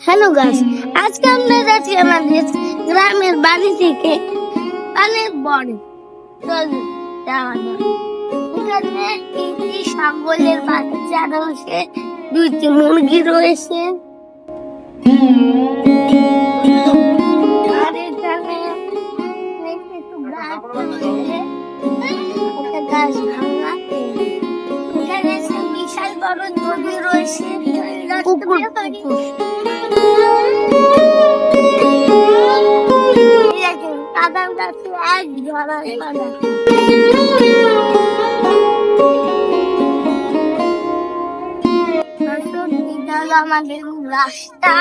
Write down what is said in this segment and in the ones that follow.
Hello গাছ আজকে আমরা যাচ্ছি আমাদের গ্রামের বাড়ি থেকে অনেক বড় বাচ্চা রয়েছে দুইটি মুরগি রয়েছে। বিশাল বড় নদী রয়েছে। পুকুর। কাদার গাছে এক হলো আমাদের রাস্তা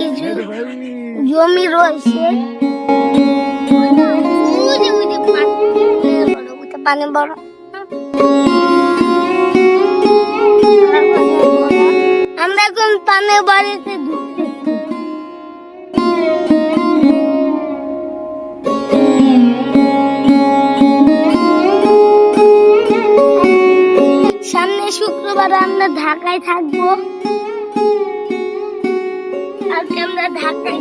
কিছু জমি রয়েছে। পানি বড়। আমরা এখন পানি বাড়িতে সামনে শুক্রবার আমরা ঢাকায় থাকব। আজকে আমরা ঢাকায়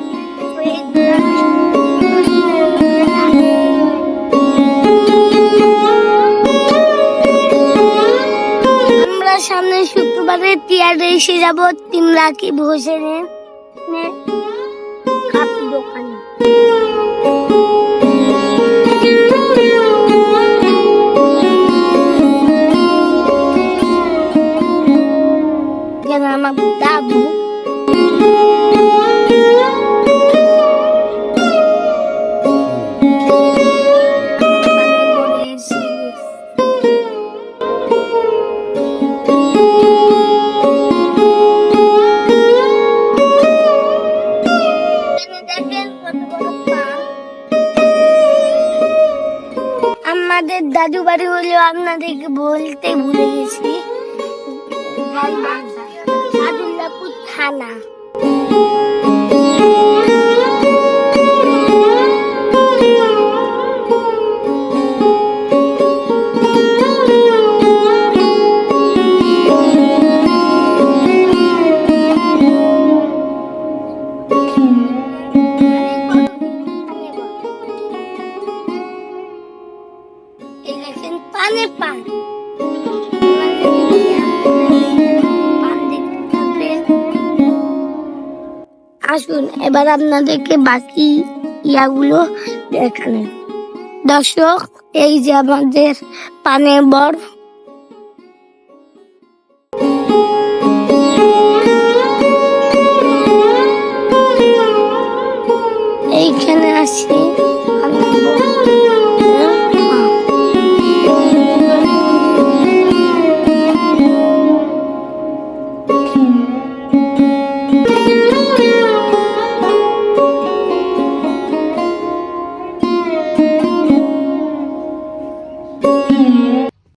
শুক্রবারে টিয়ারে এসে যাব তিন লাখি কাপি দোকানে। আমার দাদু আমাদের দাদু বাড়ি হলেও আপনাদেরকে বলতে ভুলে গেছি থানা। পানে পান। আসুন, এবার আপনাদেরকে বাকি ইয়াগুলো দেখানো। দর্শক, এই যে আমাদের পানে বর। এইখানে আসি।